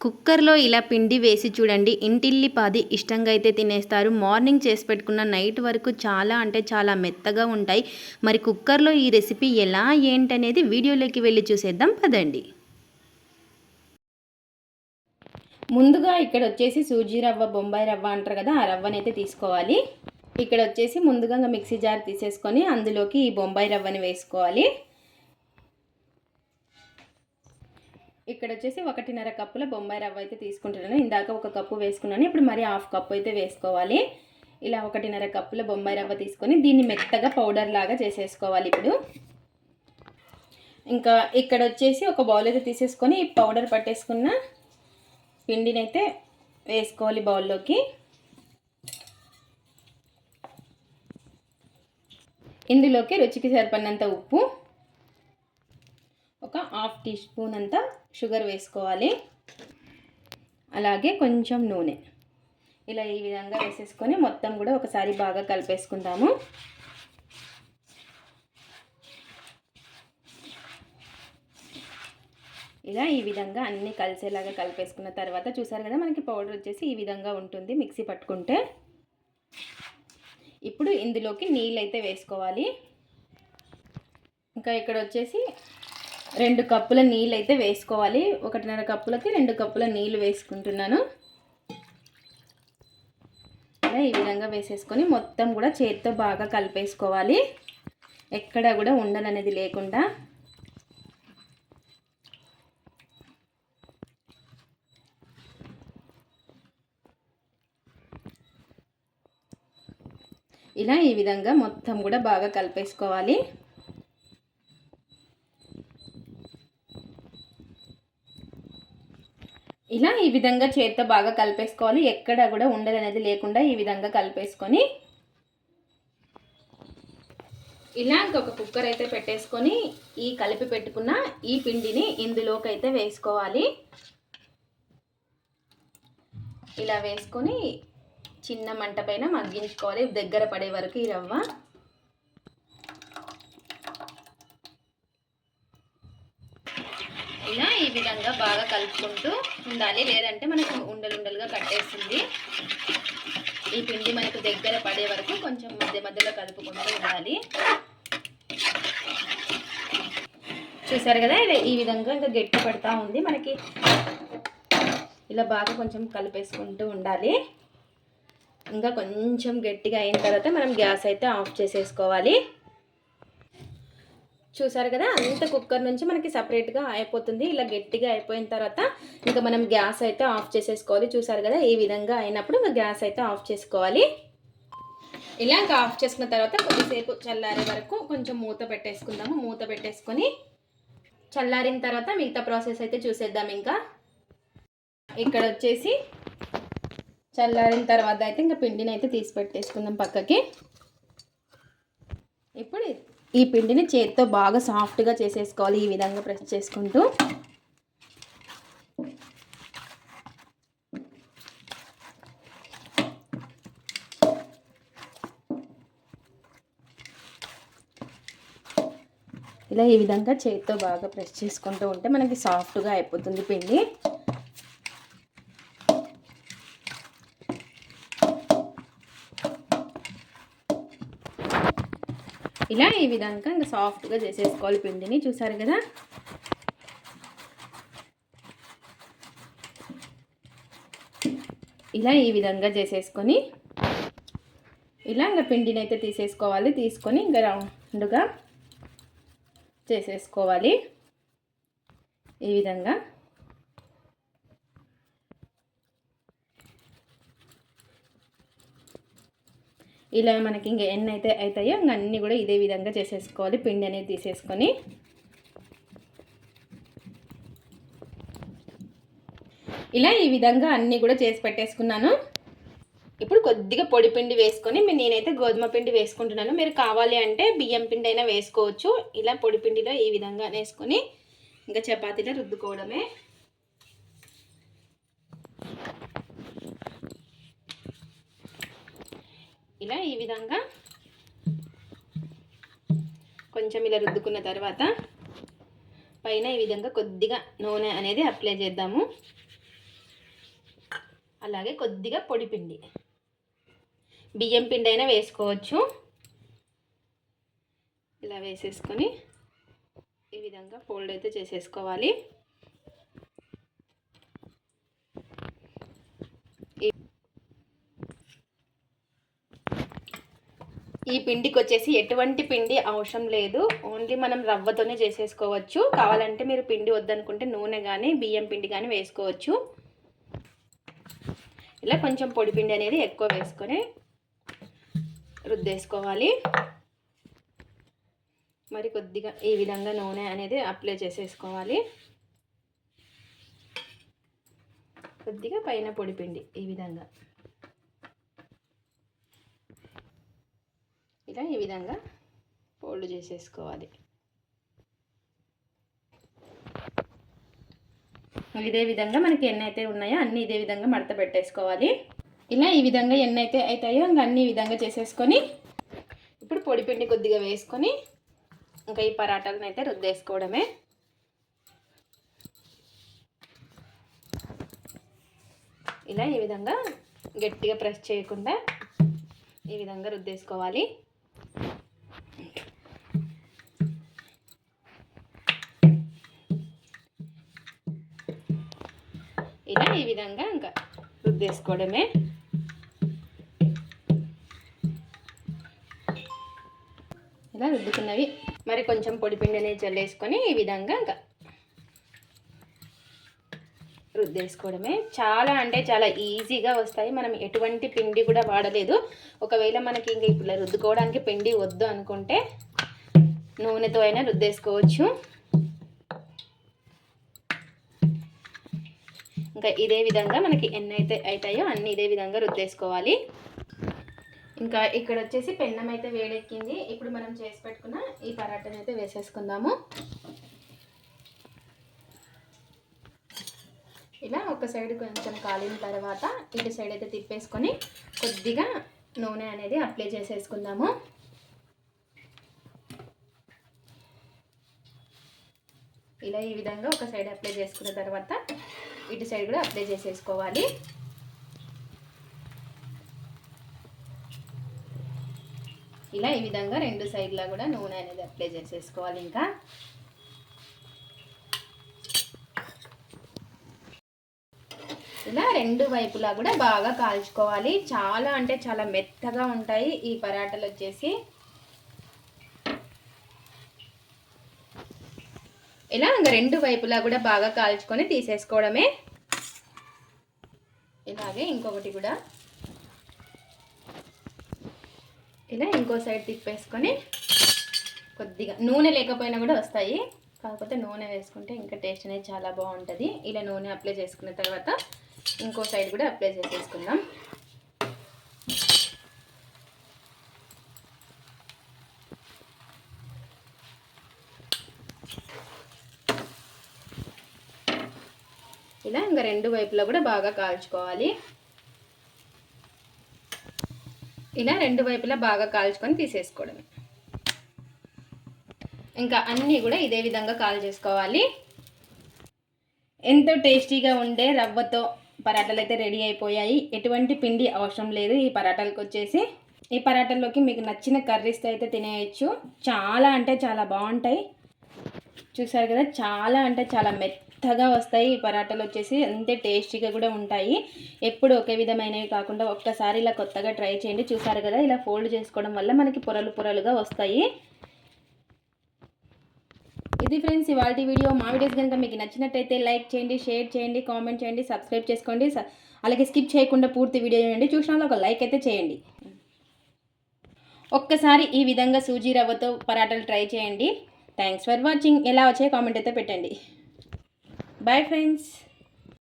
కుక్కర్లో ఇలా పిండి వేసి చూడండి. ఇంటిల్లి పాది ఇష్టంగా అయితే తినేస్తారు. మార్నింగ్ చేసి పెట్టుకున్న నైట్ వరకు చాలా అంటే చాలా మెత్తగా ఉంటాయి. మరి కుక్కర్లో ఈ రెసిపీ ఎలా ఏంటనేది వీడియోలోకి వెళ్ళి చూసేద్దాం. పదండి. ముందుగా ఇక్కడ వచ్చేసి సూజీ రవ్వ బొంబాయి రవ్వ అంటారు కదా ఆ రవ్వనైతే తీసుకోవాలి. ఇక్కడ వచ్చేసి ముందుగా మిక్సీ జార్ తీసేసుకొని అందులోకి ఈ బొంబాయి రవ్వని వేసుకోవాలి. ఇక్కడ వచ్చేసి ఒకటిన్నర కప్పుల బొంబాయి రవ్వ అయితే తీసుకుంటున్నాను. ఇందాక ఒక కప్పు వేసుకున్నాను. ఇప్పుడు మరి హాఫ్ కప్పు అయితే వేసుకోవాలి. ఇలా ఒకటిన్నర కప్పుల బొంబాయి రవ్వ తీసుకొని దీన్ని మెత్తగా పౌడర్ లాగా చేసేసుకోవాలి ఇప్పుడు. ఇంకా ఇక్కడ వచ్చేసి ఒక బౌల్ అయితే తీసేసుకొని ఈ పౌడర్ పట్టేసుకున్న పిండిని అయితే వేసుకోవాలి బౌల్లోకి. ఇందులోకి రుచికి సరిపడినంత ఉప్పు హాఫ్ టీ స్పూన్ అంత షుగర్ వేసుకోవాలి. అలాగే కొంచెం నూనె. ఇలా ఈ విధంగా వేసేసుకొని మొత్తం కూడా ఒకసారి బాగా కలిపేసుకుందాము. ఇలా ఈ విధంగా అన్నీ కలిసేలాగా కలిపేసుకున్న తర్వాత చూసారు కదా మనకి పౌడర్ వచ్చేసి ఈ విధంగా ఉంటుంది మిక్సీ పట్టుకుంటే. ఇప్పుడు ఇందులోకి నీళ్ళు అయితే వేసుకోవాలి. ఇంకా ఇక్కడ వచ్చేసి రెండు కప్పుల నీళ్ళు అయితే వేసుకోవాలి. ఒకటిన్నర కప్పులకి రెండు కప్పుల నీళ్ళు వేసుకుంటున్నాను. ఇలా ఈ విధంగా వేసేసుకొని మొత్తం కూడా చేతితో బాగా కలిపేసుకోవాలి. ఎక్కడ కూడా ఉండననేది లేకుండా. ఇలా ఈ విధంగా మొత్తం కూడా బాగా కలిపేసుకోవాలి ఇలా ఈ విధంగా చేతితో బాగా కలిపేసుకోవాలి. ఎక్కడ కూడా ఉండదు అనేది లేకుండా ఈ విధంగా కలిపేసుకొని ఇలా ఇంకొక కుక్కర్ అయితే పెట్టేసుకొని ఈ కలిపి పెట్టుకున్న ఈ పిండిని ఇందులోకి అయితే వేసుకోవాలి. ఇలా వేసుకొని చిన్న మంట పైన మగ్గించుకోవాలి. దగ్గర పడే వరకు ఈ రవ్వ ఇలా ఈ విధంగా బాగా కలుపుకుంటూ ఉండాలి. లేదంటే మనకు ఉండలు ఉండలుగా కట్టేస్తుంది. ఈ పిండి మనకు దగ్గర పడే వరకు కొంచెం మధ్య మధ్యలో కలుపుకుంటూ ఉండాలి. చూసారు కదా? ఇలా ఈ విధంగా ఇంకా గట్టి పడుతూ ఉంది. మనకి ఇలా బాగా కొంచెం కలిపేసుకుంటూ ఉండాలి. ఇంకా కొంచెం గట్టిగా అయిన తర్వాత మనం గ్యాస్ అయితే ఆఫ్ చేసేసుకోవాలి. చూసారు కదా? అంత కుక్కర్ నుంచి మనకి సపరేట్గా అయిపోతుంది. ఇలా గట్టిగా అయిపోయిన తర్వాత ఇంకా మనం గ్యాస్ అయితే ఆఫ్ చేసేసుకోవాలి. చూసారు కదా? ఈ విధంగా అయినప్పుడు ఇంకా గ్యాస్ అయితే ఆఫ్ చేసుకోవాలి. ఇలా ఇంకా ఆఫ్ చేసుకున్న తర్వాత కొద్దిసేపు చల్లారే వరకు కొంచెం మూత పెట్టేసుకుందాము. మూత పెట్టేసుకొని చల్లారిన తర్వాత మిగతా ప్రాసెస్ అయితే చూసేద్దాం ఇంకా. ఇక్కడ వచ్చేసి చల్లారిన తర్వాత అయితే ఇంకా పిండిని అయితే తీసి పెట్టేసుకుందాం పక్కకి. ఇప్పుడు ఈ పిండిని చేతితో బాగా సాఫ్ట్గా చేసేసుకోవాలి. ఈ విధంగా ప్రెస్ చేసుకుంటూ. ఇలా ఈ విధంగా చేతితో బాగా ప్రెస్ చేసుకుంటూ ఉంటే మనకి సాఫ్ట్గా అయిపోతుంది పిండి. ఇలా ఈ విధంగా ఇంకా సాఫ్ట్గా చేసేసుకోవాలి పిండిని. చూసారు కదా? ఇలా ఈ విధంగా చేసేసుకొని ఇలా ఇంకా పిండిని అయితే తీసేసుకోవాలి. తీసుకొని ఇంకా రౌండ్గా చేసేసుకోవాలి. ఈ విధంగా ఇలా మనకి ఇంకా ఎన్ని అయితే అవుతాయో ఇంక అన్నీ కూడా ఇదే విధంగా చేసేసుకోవాలి. పిండి అనేది తీసేసుకొని. ఇలా ఈ విధంగా అన్నీ కూడా చేసి పెట్టేసుకున్నాను. ఇప్పుడు కొద్దిగా పొడి పిండి వేసుకొని నేనైతే గోధుమ పిండి వేసుకుంటున్నాను. మీరు కావాలి అంటే బియ్యం పిండి అయినా వేసుకోవచ్చు. ఇలా పొడి పిండిలో ఈ విధంగా వేసుకొని ఇంకా చపాతీలో రుద్దుకోవడమే. ఇలా ఈ విధంగా కొంచెం ఇలా రుద్దుకున్న తర్వాత పైన ఈ విధంగా కొద్దిగా నూనె అనేది అప్లై చేద్దాము. అలాగే కొద్దిగా పొడి పిండి. బియ్యం పిండి అయినా వేసుకోవచ్చు. ఇలా వేసేసుకొని ఈ విధంగా ఫోల్డ్ అయితే చేసేసుకోవాలి. ఈ పిండికి వచ్చేసి ఎటువంటి పిండి అవసరం లేదు. ఓన్లీ మనం రవ్వతోనే చేసేసుకోవచ్చు. కావాలంటే మీరు పిండి వద్దనుకుంటే నూనె కానీ బియ్యం పిండి కానీ వేసుకోవచ్చు. ఇలా కొంచెం పొడి పిండి అనేది ఎక్కువ వేసుకొని రుద్దేసుకోవాలి. మరి కొద్దిగా ఈ విధంగా నూనె అనేది అప్లై చేసేసుకోవాలి. కొద్దిగా పైన పొడి పిండి ఈ విధంగా. ఇలా ఈ విధంగా ఫోల్డ్ చేసేసుకోవాలి. ఇదే విధంగా మనకి ఎన్ని అయితే ఉన్నాయో అన్నీ ఇదే విధంగా మడత పెట్టేసుకోవాలి. ఇలా ఈ విధంగా ఎన్ని అయితే అవుతాయో ఇంకా అన్ని విధంగా చేసేసుకొని ఇప్పుడు పొడి పిండి కొద్దిగా వేసుకొని ఇంకా ఈ పరాటాలను అయితే రుద్దేసుకోవడమే. ఇలా ఈ విధంగా గట్టిగా ప్రెస్ చేయకుండా ఈ విధంగా రుద్దేసుకోవాలి. రుద్దేసుకోవడమే ఇలా రుద్దుకున్నవి మరి కొంచెం పొడిపిండి అనేది చల్లేసుకొని ఈ విధంగా ఇంకా రుద్దేసుకోవడమే. చాలా అంటే చాలా ఈజీగా వస్తాయి. మనం ఎటువంటి పిండి కూడా వాడలేదు. ఒకవేళ మనకి ఇంకా ఇప్పుడు రుద్దుకోవడానికి పిండి వద్దు అనుకుంటే నూనెతో అయినా రుద్దేసుకోవచ్చు. ఇంకా ఇదే విధంగా మనకి ఎన్ని అయితే అవుతాయో అన్నీ ఇదే విధంగా రుద్దేసుకోవాలి. ఇంకా ఇక్కడ వచ్చేసి పెన్నం అయితే వేడెక్కింది. ఇప్పుడు మనం చేసి పెట్టుకున్న ఈ పరాటాని అయితే వేసేసుకుందాము. ఇలా ఒక సైడ్ కొంచెం కాలిన తర్వాత ఇటు సైడ్ అయితే తిప్పేసుకొని కొద్దిగా నూనె అనేది అప్లై చేసేసుకుందాము. ఇలా ఈ విధంగా ఒక సైడ్ అప్లై చేసుకున్న తర్వాత ఇటు సైడ్ కూడా అప్లై చేసేసుకోవాలి. ఇలా ఈ విధంగా రెండు సైడ్లా కూడా నూనె అనేది అప్లై చేసేసుకోవాలి ఇంకా. ఇలా రెండు వైపులా కూడా బాగా కాల్చుకోవాలి. చాలా అంటే చాలా మెత్తగా ఉంటాయి ఈ పరాటలు వచ్చేసి. ఇలా ఇంకా రెండు వైపులా కూడా బాగా కాల్చుకొని తీసేసుకోవడమే. ఇలాగే ఇంకొకటి కూడా. ఇలా ఇంకో సైడ్ తిప్పేసుకొని కొద్దిగా నూనె లేకపోయినా కూడా వస్తాయి. కాకపోతే నూనె వేసుకుంటే ఇంకా టేస్ట్ అనేది చాలా బాగుంటుంది. ఇలా నూనె అప్లై చేసుకున్న తర్వాత ఇంకో సైడ్ కూడా అప్లై చేసేసుకుందాం. ఇలా ఇంకా రెండు వైపులా కూడా బాగా కాల్చుకోవాలి. ఇలా రెండు వైపులా బాగా కాల్చుకొని తీసేసుకోవడమే. ఇంకా అన్నీ కూడా ఇదే విధంగా కాల్ చేసుకోవాలి. ఎంతో టేస్టీగా ఉండే రవ్వతో పరాటాలు అయితే రెడీ అయిపోయాయి. ఎటువంటి పిండి అవసరం లేదు ఈ పరాటాలకు వచ్చేసి. ఈ పరాటాల్లోకి మీకు నచ్చిన కర్రీస్తో అయితే తినేయచ్చు. చాలా అంటే చాలా బాగుంటాయి. చూసారు కదా చాలా అంటే చాలా మెత్తగా వస్తాయి. ఈ పరాటాలు వచ్చేసి అంతే టేస్టీగా కూడా ఉంటాయి. ఎప్పుడు ఒకే విధమైనవి కాకుండా ఒక్కసారి ఇలా కొత్తగా ట్రై చేయండి. చూసారు కదా ఇలా ఫోల్డ్ చేసుకోవడం వల్ల మనకి పొరలు పొరలుగా వస్తాయి. ఇది ఫ్రెండ్స్ ఇవాళ వీడియో. మా వీడియోస్ కనుక మీకు నచ్చినట్టయితే లైక్ చేయండి షేర్ చేయండి కామెంట్ చేయండి సబ్స్క్రైబ్ చేసుకోండి. అలాగే స్కిప్ చేయకుండా పూర్తి వీడియో చూడండి. చూసిన ఒక లైక్ అయితే చేయండి. ఒక్కసారి ఈ విధంగా సూజీ రవ్వతో పరాటాలు ట్రై చేయండి. Thanks for watching. ఎలా వచ్చాయో కామెంట్ అయితే పెట్టండి. Bye friends